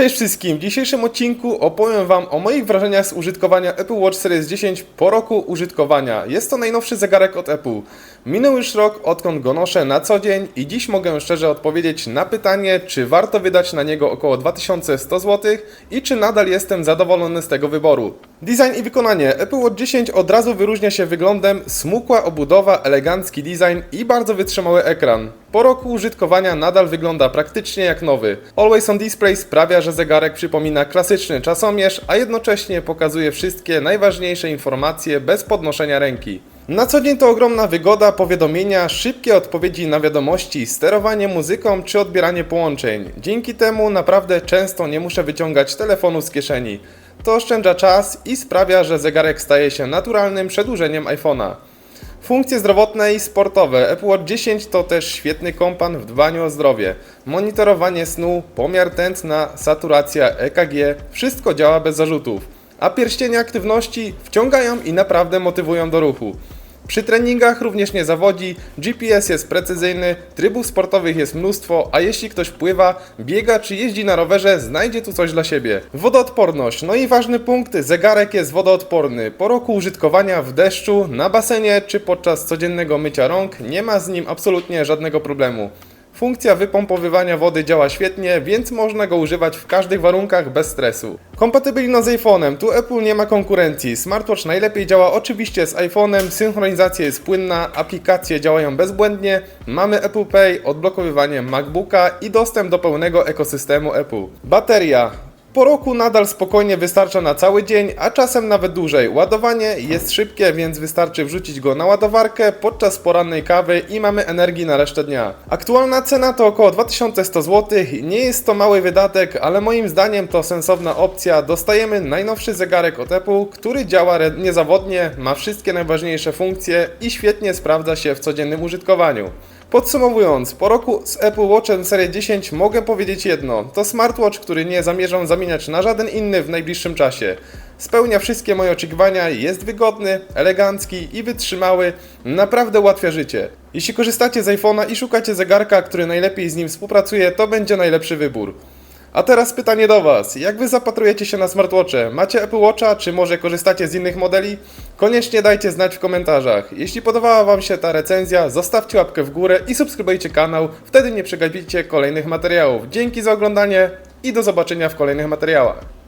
Cześć wszystkim! W dzisiejszym odcinku opowiem Wam o moich wrażeniach z użytkowania Apple Watch Series 10 po roku użytkowania. Jest to najnowszy zegarek od Apple. Minął już rok, odkąd go noszę na co dzień i dziś mogę szczerze odpowiedzieć na pytanie, czy warto wydać na niego około 2100 zł i czy nadal jestem zadowolony z tego wyboru. Design i wykonanie. Apple Watch 10 od razu wyróżnia się wyglądem, smukła obudowa, elegancki design i bardzo wytrzymały ekran. Po roku użytkowania nadal wygląda praktycznie jak nowy. Always on Display sprawia, że zegarek przypomina klasyczny czasomierz, a jednocześnie pokazuje wszystkie najważniejsze informacje bez podnoszenia ręki. Na co dzień to ogromna wygoda, powiadomienia, szybkie odpowiedzi na wiadomości, sterowanie muzyką czy odbieranie połączeń. Dzięki temu naprawdę często nie muszę wyciągać telefonu z kieszeni. To oszczędza czas i sprawia, że zegarek staje się naturalnym przedłużeniem iPhone'a. Funkcje zdrowotne i sportowe. Apple Watch 10 to też świetny kompan w dbaniu o zdrowie. Monitorowanie snu, pomiar tętna, saturacja, EKG, wszystko działa bez zarzutów. A pierścienie aktywności wciągają i naprawdę motywują do ruchu. Przy treningach również nie zawodzi, GPS jest precyzyjny, trybów sportowych jest mnóstwo, a jeśli ktoś pływa, biega czy jeździ na rowerze, znajdzie tu coś dla siebie. Wodoodporność, no i ważny punkt, zegarek jest wodoodporny. Po roku użytkowania w deszczu, na basenie czy podczas codziennego mycia rąk nie ma z nim absolutnie żadnego problemu. Funkcja wypompowywania wody działa świetnie, więc można go używać w każdych warunkach bez stresu. Kompatybilność z iPhone'em. Tu Apple nie ma konkurencji. Smartwatch najlepiej działa oczywiście z iPhone'em, synchronizacja jest płynna, aplikacje działają bezbłędnie, mamy Apple Pay, odblokowywanie MacBooka i dostęp do pełnego ekosystemu Apple. Bateria. Po roku nadal spokojnie wystarcza na cały dzień, a czasem nawet dłużej. Ładowanie jest szybkie, więc wystarczy wrzucić go na ładowarkę podczas porannej kawy i mamy energii na resztę dnia. Aktualna cena to około 2100 zł. Nie jest to mały wydatek, ale moim zdaniem to sensowna opcja. Dostajemy najnowszy zegarek od Apple, który działa niezawodnie, ma wszystkie najważniejsze funkcje i świetnie sprawdza się w codziennym użytkowaniu. Podsumowując, po roku z Apple Watchem Series 10 mogę powiedzieć jedno. To smartwatch, który nie zamierzam zamieniać na żaden inny w najbliższym czasie. Spełnia wszystkie moje oczekiwania, jest wygodny, elegancki i wytrzymały, naprawdę ułatwia życie. Jeśli korzystacie z iPhone'a i szukacie zegarka, który najlepiej z nim współpracuje, to będzie najlepszy wybór. A teraz pytanie do Was. Jak Wy zapatrujecie się na smartwatche? Macie Apple Watcha, czy może korzystacie z innych modeli? Koniecznie dajcie znać w komentarzach. Jeśli podobała Wam się ta recenzja, zostawcie łapkę w górę i subskrybujcie kanał, wtedy nie przegapicie kolejnych materiałów. Dzięki za oglądanie i do zobaczenia w kolejnych materiałach.